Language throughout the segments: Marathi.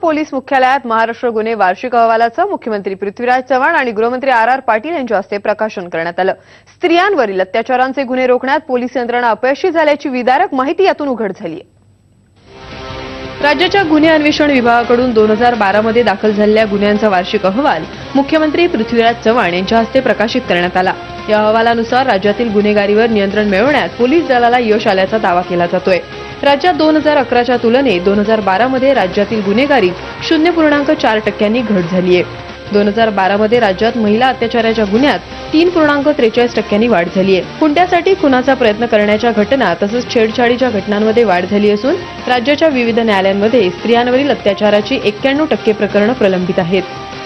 पोलीस मुख्यालयात महाराष्ट्र गुन्हे वार्षिक अहवालाचं मुख्यमंत्री पृथ्वीराज चव्हाण आणि गृहमंत्री आर आर पाटील यांच्या हस्ते प्रकाशन करण्यात आलं. स्त्रियांवरील अत्याचारांचे गुन्हे रोखण्यात पोलीस यंत्रणा अपयशी झाल्याची विदारक माहिती यातून उघड झाली आहे. राज्याच्या गुन्हे अन्वेषण विभागाकडून दोन हजार बारामध्ये दाखल झालेल्या गुन्ह्यांचा वार्षिक अहवाल मुख्यमंत्री पृथ्वीराज चव्हाण यांच्या हस्ते प्रकाशित करण्यात आला. या अहवालानुसार राज्यातील गुन्हेगारीवर नियंत्रण मिळवण्यात पोलीस दलाला यश आल्याचा दावा केला जातोय. राज्यात दोन हजार अकराच्या तुलनेत दोन हजार बारामध्ये राज्यातील गुन्हेगारीत शून्य पूर्णांक चार टक्क्यांनी घट झाली आहे. दोन हजार बारामध्ये राज्यात महिला अत्याचाराच्या गुन्ह्यात तीन पूर्णांक त्रेचाळीस टक्क्यांनी वाढ झाली आहे. हुंड्यासाठी खुनाचा प्रयत्न करण्याच्या घटना तसंच छेडछाडीच्या घटनांमध्ये वाढ झाली असून राज्याच्या विविध न्यायालयांमध्ये स्त्रियांवरील अत्याचाराची एक्क्याण्णव टक्के प्रकरणं प्रलंबित आहेत.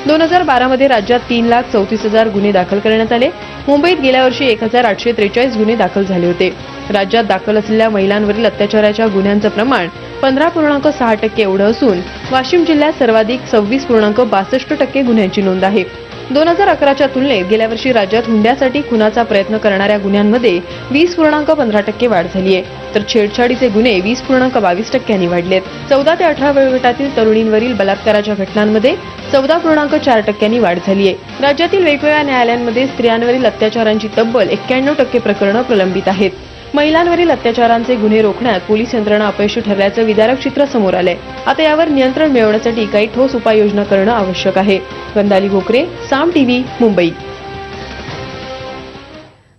दोन हजार बारामध्ये राज्यात तीन लाख चौतीस हजार गुन्हे दाखल करण्यात आले. मुंबईत गेल्या वर्षी एक हजार आठशे त्रेचाळीस गुन्हे दाखल झाले होते. राज्यात दाखल असलेल्या महिलांवरील अत्याचाराच्या गुन्ह्यांचं प्रमाण पंधरा पूर्णांक सहा टक्के एवढं असून वाशिम जिल्ह्यात सर्वाधिक सव्वीस पूर्णांक बासष्ट टक्के गुन्ह्यांची नोंद आहे. दोन हजार अकराच्या तुलनेत गेल्या वर्षी राज्यात हुंड्यासाठी खुनाचा प्रयत्न करणाऱ्या गुन्ह्यांमध्ये वीस पूर्णांक पंधरा टक्के वाढ झाली आहे. तर छेडछाडीचे गुन्हे वीस पूर्णांक बावीस टक्क्यांनी वाढलेत. चौदा ते अठरा वयोगटातील तरुणींवरील बलात्काराच्या घटनांमध्ये चौदा पूर्णांक चार टक्क्यांनी वाढ झाली आहे. राज्यातील वेगवेगळ्या न्यायालयांमध्ये स्त्रियांवरील अत्याचारांची तब्बल एक्क्याण्णव टक्के प्रकरणं प्रलंबित आहेत. महिलांवरील अत्याचारांचे गुन्हे रोखण्यात पोलीस यंत्रणा अपयशी ठरल्याचं विदारक चित्र समोर आलंय. आता यावर नियंत्रण मिळवण्यासाठी काही ठोस उपाययोजना करणं आवश्यक आहे. गंधाली भोकरे साम टीव्ही मुंबई.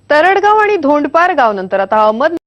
तरडगाव आणि धोंडपार गाव नंतर आता अहमद